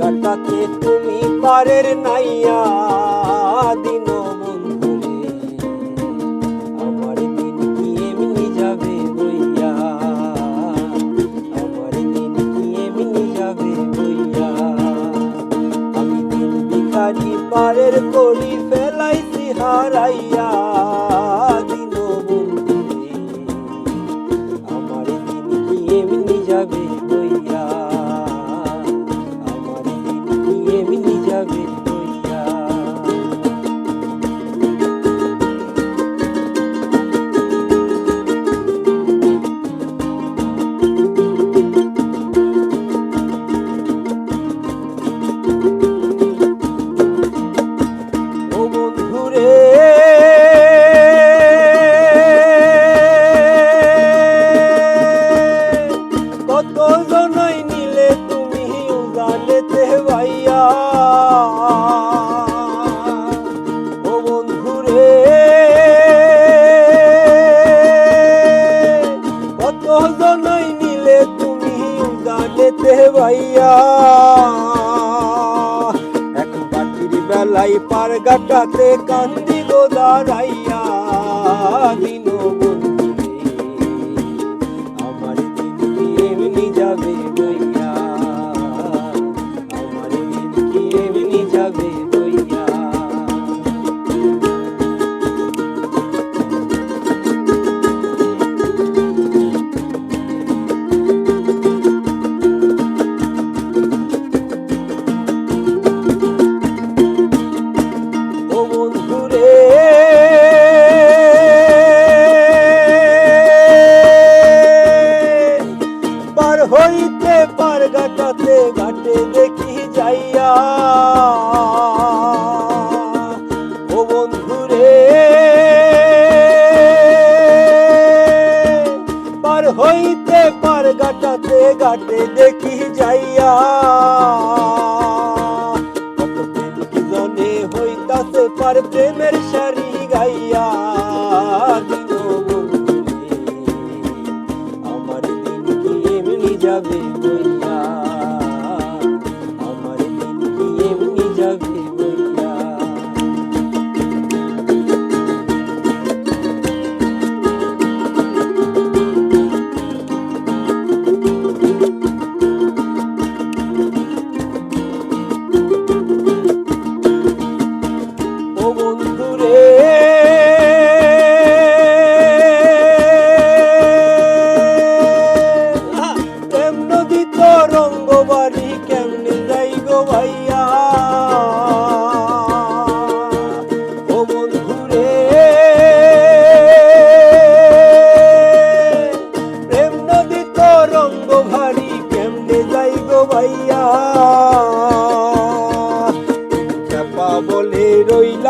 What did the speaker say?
গাটাতে তুমি পারের নাইয়া দিন বন্ধুরে। আমার দিন কি এমনি যাবে বইয়া? আমার দিন কি এমনি যাবে বইয়া? আমি দিন বিকারি পারের উজানেতে ভাইয়া। এখন পাখির বেলায় পার গাটাতে কান্দি গোদারাইয়া দিন হইতে পার গাটাতে ঘাটে দেখি যাইয়া। ও বন্ধুরে, পার হইতে পার গাটাতে ঘাটে দেখি যাইয়া। কত প্রেম কি জনে হইতাছে পার প্রেমের সারি গাইয়া।